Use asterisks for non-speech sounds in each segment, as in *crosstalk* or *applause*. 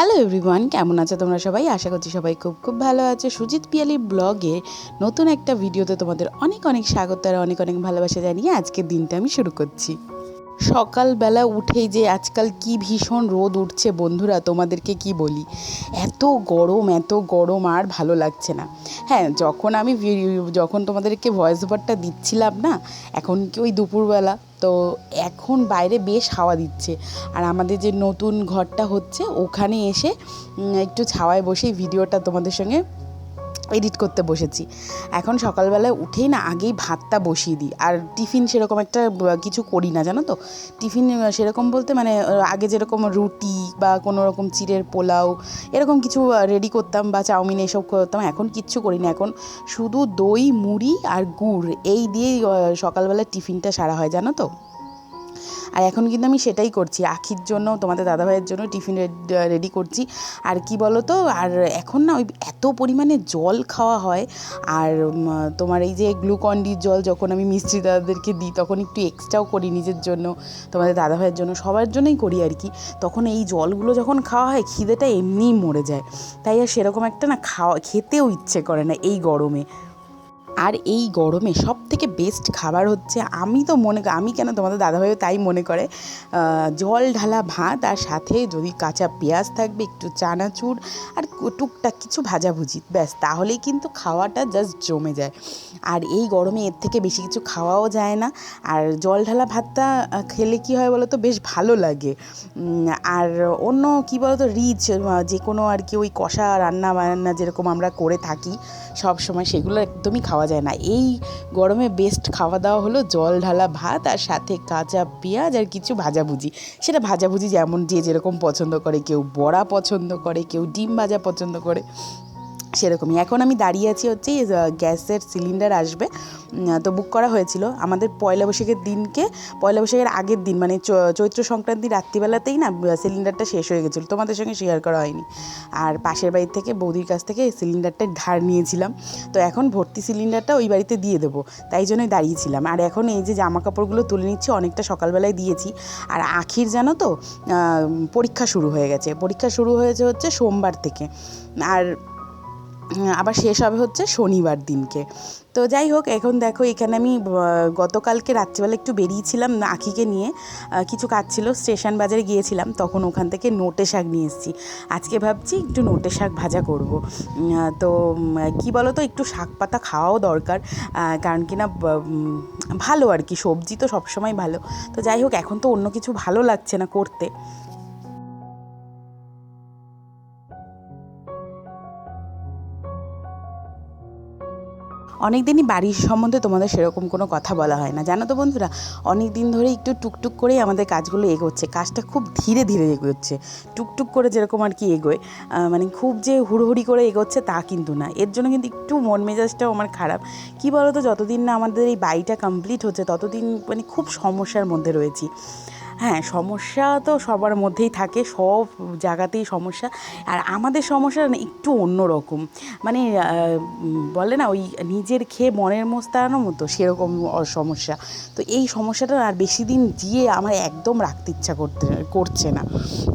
Hello everyone কেমন আছো তোমরা সবাই? আশা করছি সবাই খুব খুব ভালো আছে। সুজিত পিয়ালি ব্লগে নতুন একটা ভিডিওতে তোমাদের অনেক অনেক স্বাগত আর অনেক অনেক ভালোবাসা জানিয়ে আজকের দিনটা আমি শুরু করছি। সকালবেলা উঠেই যে আজকাল কি ভীষণ রোদ উঠছে বন্ধুরা, তোমাদেরকে কি বলি? এত গরম এত গরম আর ভালো লাগছে না। হ্যাঁ যখন আমি যখন তোমাদেরকে ভয়েস ওভারটা দিচ্ছিলাম না, এখন কি ওই দুপুরবেলা? তো এখন বাইরে বেশ হাওয়া দিচ্ছে। আর আমাদের যে নতুন ঘরটা হচ্ছে, ওখানে এসে একটু ছাওয়ায় বসেই ভিডিওটা তোমাদের সঙ্গে এডিট করতে বসেছি। এখন সকালবেলায় উঠেই না আগেই ভাতটা বসিয়ে দিই। আর টিফিন সেরকম একটা কিছু করি না জানো তো? টিফিন সেরকম বলতে মানে আগে যেরকম রুটি বা কোনো রকম চিড়ের পোলাও এরকম কিছু রেডি করতাম বা চাউমিন এসব করতাম। এখন কিচ্ছু করি না। এখন শুধু দই মুড়ি আর গুড় এই দিয়েই আহ, সকালবেলা টিফিনটা সারা হয় জানো তো? আর এখন কিন্তু আমি সেটাই করছি। আখির জন্য, তোমাদের দাদাভাইয়ের জন্য টিফিন রেডি করছি। আর কি বলো তো আর এখন না ওই এত পরিমাণে জল খাওয়া হয়, আর তোমার এই যে গ্লুকন্ডির জল যখন আমি মিস্ত্রি দাদাদেরকে দিই, তখন একটু এক্সট্রাও করি নিজের জন্য, তোমাদের দাদাভাইয়ের জন্য, সবার জন্যই করি আর কি। তখন এই জলগুলো যখন খাওয়া হয়, খিদেটা এমনিই মরে যায়। তাই আর সেরকম একটা না খাওয়া, খেতেও ইচ্ছে করে না এই গরমে। আর এই গরমে সব থেকে বেস্ট খাবার হচ্ছে, আমি তো মনে আমি কেন তোমাদের দাদাভাইও তাই মনে করে জল ঢালা ভাত আর সাথে যদি কাঁচা পেঁয়াজ থাকবে, একটু চানাচুর আর টুকটাক কিছু ভাজাভুজি, ব্যাস তাহলেই কিন্তু খাওয়াটা জাস্ট জমে যায়। আর এই গরমে এর থেকে বেশি কিছু খাওয়াও যায় না, আর জল ঢালা ভাতটা খেলে কি হয় বলো তো বেশ ভালো লাগে। আর অন্য কি বলো তো রিচ যে কোনো আর কি ওই কষা রান্না বান্না যেরকম আমরা করে থাকি সব সময় সেগুলো একদমই খাওয়া যায় না। এই গরমে বেস্ট খাওয়া দাওয়া হলো জল ঢালা ভাত আর সাথে কাঁচা পেঁয়াজ আর কিছু ভাজাভুজি সেটা ভাজাভুজি যেমন যে যেরকম পছন্দ করে, কেউ বড়া পছন্দ করে, কেউ ডিম ভাজা পছন্দ করে। সেরকমই। এখন আমি দাঁড়িয়ে আছি হচ্ছে গ্যাসের সিলিন্ডার আসবে। তো বুক করা হয়েছিল। আমাদের পয়লা বৈশাখের দিনকে, পয়লা বৈশাখের আগের দিন মানে চৈত্র সংক্রান্তি রাত্রিবেলাতেই না সিলিন্ডারটা শেষ হয়ে গেছিল। তোমাদের সঙ্গে শেয়ার করা হয়নি। আর পাশের বাড়ি থেকে বৌদির কাছ থেকে সিলিন্ডারটা ধার নিয়েছিলাম। তো এখন ভর্তি সিলিন্ডারটা ওই বাড়িতে দিয়ে দেবো। তাই জন্যই দাঁড়িয়েছিলাম। আর এখন এই যে জামা কাপড়গুলো তুলে নিচ্ছি, অনেকটা সকালবেলায় দিয়েছি। আর আখির জানো তো পরীক্ষা শুরু হয়ে গেছে। পরীক্ষা শুরু হয়েছে হচ্ছে সোমবার থেকে। আর আবার শেষ হবে হচ্ছে শনিবার দিনকে। তো যাই হোক, এখন দেখো এখানে আমি গতকালকে রাত্রিবেলা একটু বেরিয়েছিলাম আখিকে নিয়ে। কিছু কাজ ছিল, স্টেশন বাজারে গিয়েছিলাম, তখন ওখান থেকে নোটে শাক নিয়ে এসেছি। আজকে ভাবছি একটু নোটে শাক ভাজা করব। তো কি বলো তো একটু শাক পাতা খাওয়াও দরকার। কারণ কি না ভালো আর কি, সবজি তো সবসময় ভালো। তো যাই হোক, এখন তো অন্য কিছু ভালো লাগছে না করতে। অনেক দিনই বাড়ির সম্বন্ধে তোমাদের সেরকম কোনো কথা বলা হয় না। জানো তো বন্ধুরা অনেক দিন ধরে একটু টুকটুক করেই আমাদের কাজগুলো এগোচ্ছে। কাজটা খুব ধীরে ধীরে এগোচ্ছে। টুকটুক করে যেরকম আর কি এগোয় মানে খুব যে হুড়োহুড়ি করে এগোচ্ছে তা কিন্তু না। এর জন্য কিন্তু একটু মন মেজাজটাও আমার খারাপ। কি বলো তো যতদিন না আমাদের এই বাড়িটা কমপ্লিট হচ্ছে, ততদিন মানে খুব সমস্যার মধ্যে রয়েছি। হ্যাঁ সমস্যা তো সবার মধ্যেই থাকে, সব জায়গাতেই সমস্যা। আর আমাদের সমস্যা একটু অন্যরকম মানে বলে না, ওই নিজের খেয়ে মনের মোস্তানোর মতো সেরকম সমস্যা। তো এই সমস্যাটা আর বেশি দিন গিয়ে আমার একদম রাখতে ইচ্ছা করতে, করছে না।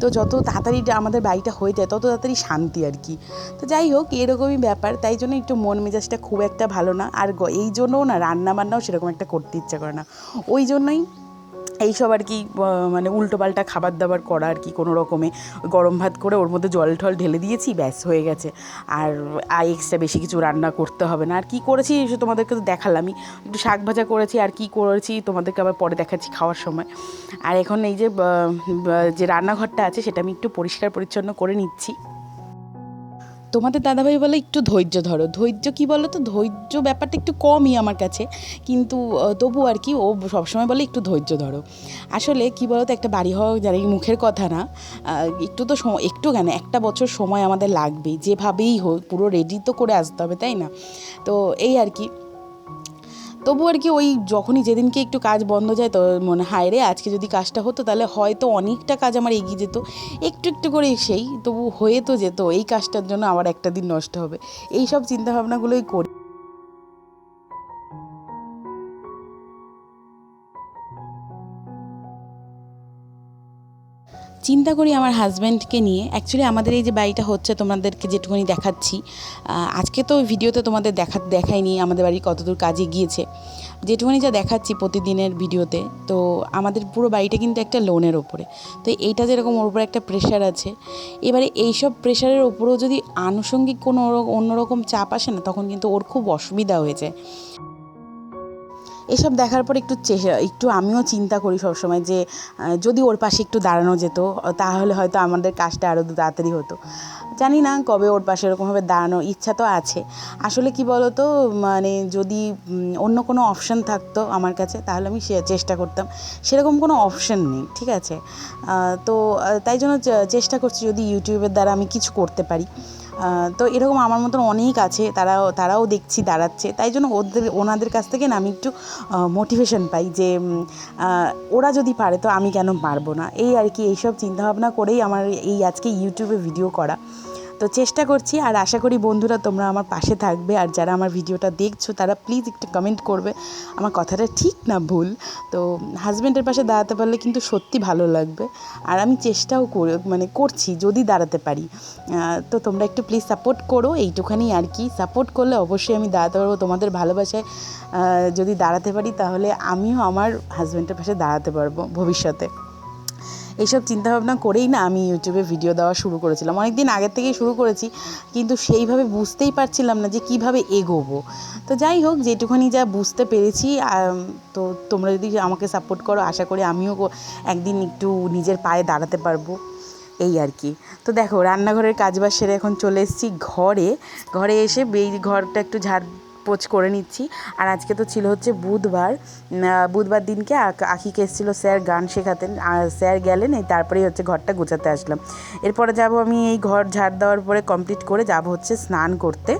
তো যত তাড়াতাড়ি আমাদের বাড়িটা হয়ে যায়, তত তাড়াতাড়ি শান্তি আর কি। তো যাই হোক, এরকমই ব্যাপার। তাই জন্য একটু মন মেজাজটা খুব একটা ভালো না। আর এই জন্যও না রান্না বান্নাও সেরকম একটা করতে ইচ্ছা করে না। ওই জন্যই এইসব আর কি মানে উল্টোপাল্টা খাবার দাবার করা আর কি কোনো রকমে। গরম ভাত করে ওর মধ্যে জল টল ঢেলে দিয়েছি, ব্যাস হয়ে গেছে। আর এক্সট্রা বেশি কিছু রান্না করতে হবে না। আর কি করেছি সে তোমাদেরকে তো দেখালামই একটু শাক ভাজা করেছি, আর কি করেছি তোমাদেরকে আবার পরে দেখাচ্ছি খাওয়ার সময়। আর এখন এই যে যে রান্নাঘরটা আছে সেটা আমি একটু পরিষ্কার পরিচ্ছন্ন করে নিচ্ছি। তোমাদের দাদাভাই বলে একটু ধৈর্য ধরো। ধৈর্য কি বলো তো ধৈর্য ব্যাপারটা একটু কমই আমার কাছে। কিন্তু তবু আর কি ও সবসময় বলে একটু ধৈর্য ধরো। আসলে কি বলো তো একটা বাড়ি হওয়া জানি মুখের কথা না একটু তো একটু কেন, একটা বছর সময় আমাদের লাগবেই। যেভাবেই হোক, পুরো রেডি তো করে আসতে হবে, তাই না? তো এই আর কি। তবু আর কি ওই যখনই যেদিনকে একটু কাজ বন্ধ যায় তো মনে হায় রে, আজকে যদি কাজটা হতো তাহলে হয়তো অনেকটা কাজ আমার এগিয়ে যেত। একটু একটু করে সেই, তবু হয়ে তো যেত, এই কাজটার জন্য আবার একটা দিন নষ্ট হবে। এই সব চিন্তাভাবনাগুলোই করি। চিন্তা করি আমার হাজব্যান্ডকে নিয়ে। অ্যাকচুয়ালি আমাদের এই যে বাড়িটা হচ্ছে, তোমাদেরকে যেটুকুনি দেখাচ্ছি আজকে তো ভিডিওতে তোমাদের দেখা, দেখাইনি আমাদের বাড়ি কতদূর কাজে গিয়েছে। যেটুকুনি যা দেখাচ্ছি প্রতিদিনের ভিডিওতে, তো আমাদের পুরো বাড়িটা কিন্তু একটা লোনের ওপরে। তো এইটা যেরকম ওর উপরে একটা প্রেশার আছে, এবারে এইসব প্রেশারের ওপরেও যদি আনুষঙ্গিক কোনো অন্যরকম চাপ আসে না, তখন কিন্তু ওর খুব অসুবিধা হয়ে যায়। এসব দেখার পর একটু একটু আমিও চিন্তা করি সবসময় যে যদি ওর পাশে একটু দাঁড়ানো যেত, তাহলে হয়তো আমাদের কাজটা আরও তাড়াতাড়ি হতো। জানি না কবে ওর পাশে এরকমভাবে দাঁড়ানোর ইচ্ছা তো আছে। আসলে কি বলো তো মানে যদি অন্য কোনো অপশান থাকতো আমার কাছে, তাহলে আমি চেষ্টা করতাম। সেরকম কোনো অপশান নেই, ঠিক আছে? তো তাই জন্য চেষ্টা করছি যদি ইউটিউবের দ্বারা আমি কিছু করতে পারি। তো এরকম আমার মতন অনেক আছে, তারাও তারাও দেখছি, দাঁড়াচ্ছে। তাই জন্য ওদের, ওনাদের কাছ থেকে না আমি একটু মোটিভেশন পাই যে ওরা যদি পারে তো আমি কেন পারব না? এই আর কি, এইসব চিন্তাভাবনা করেই আমার এই আজকে ইউটিউবে ভিডিও করা। তো চেষ্টা করছি আর আশা করি বন্ধুরা তোমরা আমার পাশে থাকবে আর যারা আমার ভিডিওটা দেখছ, তারা প্লিজ একটু কমেন্ট করবে। আমার কথাটা ঠিক না ভুল? তো হাজব্যান্ডের পাশে দাঁড়াতে পারলে কিন্তু সত্যি ভালো লাগবে। আর আমি চেষ্টাও করে মানে করছি, যদি দাঁড়াতে পারি। তো তোমরা একটু প্লিজ সাপোর্ট করো, এইটুখানি আর কি। সাপোর্ট করলে অবশ্যই আমি দাঁড়াতে পারব তোমাদের ভালোবাসায়। যদি দাঁড়াতে পারি তাহলে আমিও আমার হাজব্যান্ডের পাশে দাঁড়াতে পারব ভবিষ্যতে। এইসব চিন্তাভাবনা করেই না আমি ইউটিউবে ভিডিও দেওয়া শুরু করেছিলাম। অনেক দিন আগের থেকেই শুরু করেছি, কিন্তু সেইভাবে বুঝতেই পারছিলাম না যে কীভাবে এগোবো। তো যাই হোক যেটুখানি যা বুঝতে পেরেছি তো তোমরা যদি আমাকে সাপোর্ট করো, আশা করি আমিও একদিন একটু নিজের পায়ে দাঁড়াতে পারব। এই আর কি। তো দেখো, রান্নাঘরের কাজবাজ সেরে এখন চলে এসেছি ঘরে। ঘরে এসে বেই, ঘরটা একটু ঝাড় পোচ করে নিচ্ছি। আর আজকে তো ছিল হচ্ছে বুধবার। বুধবার দিনকে আখিকে এসেছিল স্যার গান শেখাতেন। আর স্যার গেলেন, এই তারপরেই হচ্ছে ঘরটা গোছাতে আসলাম। এরপরে যাব আমি এই ঘর ঝাড় দেওয়ার পরে কমপ্লিট করে যাব হচ্ছে স্নান করতে।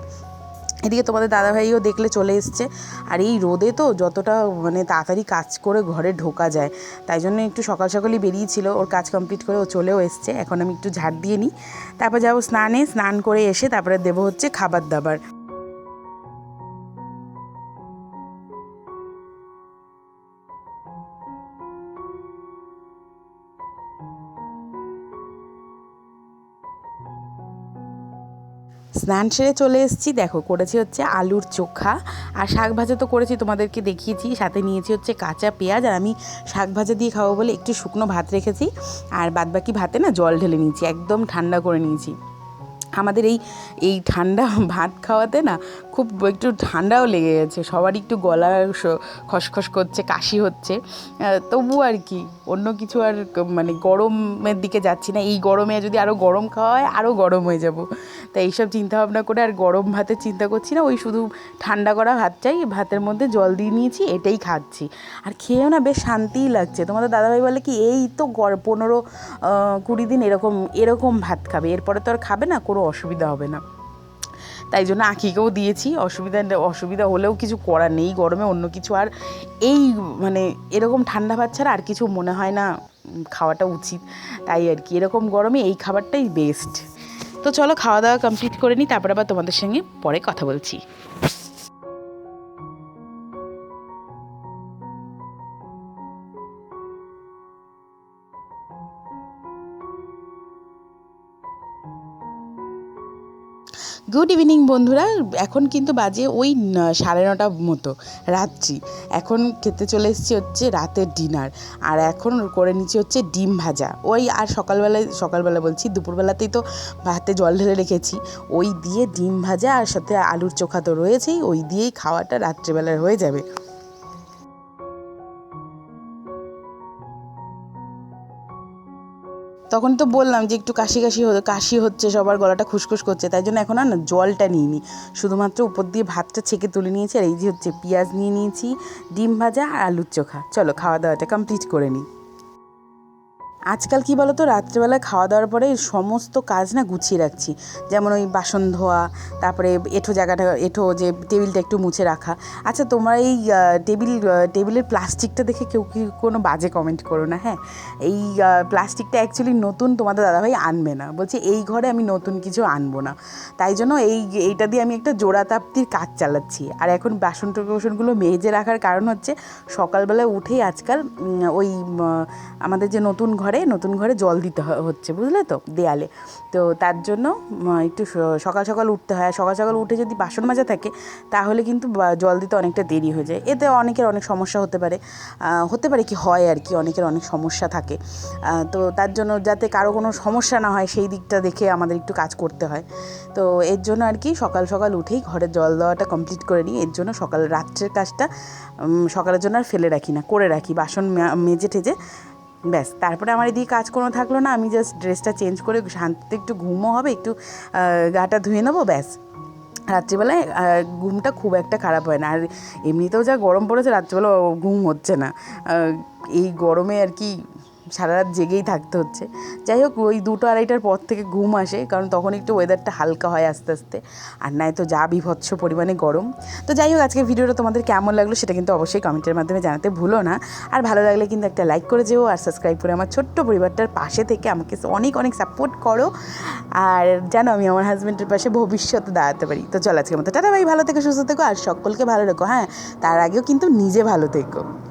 এদিকে তোমাদের দাদাভাইও দেখলে চলে এসছে। আর এই রোদে তো যতটা মানে তাড়াতাড়ি কাজ করে ঘরে ঢোকা যায়, তাই জন্য একটু সকাল সকালই বেরিয়েছিল। ওর কাজ কমপ্লিট করে ও চলেও এসছে। এখন আমি একটু ঝাড় দিয়ে নিই। তারপর যাব স্নানে, স্নান করে এসে তারপরে দেবো হচ্ছে খাবার দাবার। স্নান সেরে চলে এসেছি। দেখো, করেছি হচ্ছে আলুর চোখা। আর শাক ভাজা তো করেছি, তোমাদেরকে দেখিয়েছি। সাথে নিয়েছি হচ্ছে কাঁচা পেঁয়াজ। আর আমি শাক ভাজা দিয়ে খাব বলে একটু শুকনো ভাত রেখেছি। আর বাদবাকি ভাতে না জল ঢেলে নিয়েছি, একদম ঠান্ডা করে নিয়েছি। আমাদের এই এই ঠান্ডা *laughs* ভাত খাওয়াতে না খুব একটু ঠান্ডাও লেগে গেছে। সবারই একটু গলা খসখস করছে, কাশি হচ্ছে। তবু আর কি, অন্য কিছু আর মানে গরমের দিকে যাচ্ছি না। এই গরমে যদি আরও গরম খাওয়া হয় আরও গরম হয়ে যাব। তাই এইসব চিন্তাভাবনা করে আর গরম ভাতের চিন্তা করছি না। ওই শুধু ঠান্ডা করা ভাত চাই ভাতের মধ্যে জল দিয়ে নিয়েছি, এটাই খাচ্ছি। আর খেয়েও না বেশ শান্তিই লাগছে। তোমাদের দাদাভাই বলে কি, এই তো পনেরো কুড়ি দিন এরকম এরকম ভাত খাবে। এরপরে তো আর খাবে না, কোনো অসুবিধা হবে না। তাই জন্য আঁকিকেও দিয়েছি। অসুবিধা অসুবিধা হলেও কিছু করার নেই। গরমে অন্য কিছু আর এই মানে এরকম ঠান্ডা ভাত ছাড়া আর কিছু মনে হয় না খাওয়াটা উচিত। তাই আর কি, এরকম গরমে এই খাবারটাই বেস্ট তো চলো খাওয়া দাওয়া কমপ্লিট করে নিই, তারপর আবার তোমাদের সঙ্গে পরে কথা বলছি। গুড ইভিনিং বন্ধুরা। এখন কিন্তু বাজে ওই সাড়ে নটা মতো। রাত্রি। এখন খেতে চলে এসেছি হচ্ছে রাতের ডিনার আর এখন করে নিচ্ছি হচ্ছে ডিম ভাজা। ওই আর সকালবেলায়, সকালবেলা বলছি, দুপুরবেলাতেই তো ভাতে জল ঢেলে রেখেছি। ওই দিয়ে ডিম ভাজা আর সাথে আলুর চোখা তো রয়েছেই, ওই দিয়েই খাওয়াটা রাত্রিবেলায় হয়ে যাবে। তখন তো বললাম যে একটু কাশি কাশি হতো কাশি হচ্ছে, সবার গলাটা খুসখুস করছে, তাই জন্য এখন আর না জলটা নিইনি। শুধুমাত্র উপর দিয়ে ভাতটা ছেঁকে তুলে নিয়েছি, আর এই যে হচ্ছে পেঁয়াজ নিয়ে নিয়েছি, ডিম ভাজা আর আলুর চোখা। চলো খাওয়া দাওয়াটা কমপ্লিট করে নিই। আজকাল কি বলো তো রাত্রেবেলা খাওয়া দাওয়ার পরে সমস্ত কাজ না গুছিয়ে রাখছি। যেমন ওই বাসন ধোয়া, তারপরে এঁঠো জায়গাটা, এঁঠো যে টেবিলটা একটু মুছে রাখা। আচ্ছা তোমরা এই টেবিল টেবিলের প্লাস্টিকটা দেখে কেউ কি কোনো বাজে কমেন্ট করো না হ্যাঁ? এই প্লাস্টিকটা অ্যাকচুয়ালি নতুন তোমাদের দাদাভাই আনবে না। বলছে, এই ঘরে আমি নতুন কিছু আনব না। তাই জন্য এই, এইটা দিয়ে আমি একটা জোড়া তাপ্তির কাজ চালাচ্ছি। আর এখন বাসন টাসনগুলো মেজে রাখার কারণ হচ্ছে সকালবেলা উঠেই আজকাল ওই আমাদের যে নতুন ঘরে ঘরে, নতুন ঘরে জল দিতে হচ্ছে, বুঝলে তো, দেয়ালে। তো তার জন্য একটু সকাল সকাল উঠতে হয়। সকাল সকাল উঠে যদি বাসন মাজা থাকে, তাহলে কিন্তু জল দিতে অনেকটা দেরি হয়ে যায়। এতে অনেকের অনেক সমস্যা হতে পারে। হতে পারে কি, হয় আর কি, অনেকের অনেক সমস্যা থাকে। তো তার জন্য যাতে কারও কোনো সমস্যা না হয়, সেই দিকটা দেখে আমাদের একটু কাজ করতে হয়। তো এর জন্য আর কি, সকাল সকাল উঠেই ঘরে জল দেওয়াটা কমপ্লিট করে নিই। এর জন্য সকাল রাত্রের কাজটা সকালের জন্য আর ফেলে রাখি না, করে রাখি। বাসন মেজে টেজে ব্যাস, তারপরে আমার এদিকে কাজ কোনো থাকল না, আমি জাস্ট ড্রেসটা চেঞ্জ করে শান্তিতে একটু ঘুমও হবে, একটু গাটা ধুয়ে নেব, ব্যাস। রাত্রিবেলায় ঘুমটা খুব একটা খারাপ হয় না, আর এমনিতেও যা গরম পড়েছে, রাত্রিবেলা ঘুম হচ্ছে না। এই গরমে আর কি সারা রাত জেগেই থাকতে হচ্ছে। যাই হোক, ওই দুটো আড়াইটার পর থেকে ঘুম আসে, কারণ তখন একটু ওয়েদারটা হালকা হয় আস্তে আস্তে। আর নাই তো যা বিভৎস পরিমাণে গরম। তো যাই হোক আজকে ভিডিওটা তোমাদের কেমন লাগল সেটা কিন্তু অবশ্যই কমেন্টের মাধ্যমে জানাতে ভুলো না। আর ভালো লাগলে কিন্তু একটা লাইক করে যেও, আর সাবস্ক্রাইব করে আমার ছোট্ট পরিবারটার পাশে থেকে আমাকে অনেক অনেক সাপোর্ট করো। আর জানো, আমি আমার হাজব্যান্ডের পাশে ভবিষ্যতে দাঁড়াতে পারি। তো চল আজকের মতো, টাটা ভাই ভালো থেকো, সুস্থ থেকো, আর সকলকে ভালো রেখো হ্যাঁ? তার আগেও কিন্তু নিজে ভালো থেকো।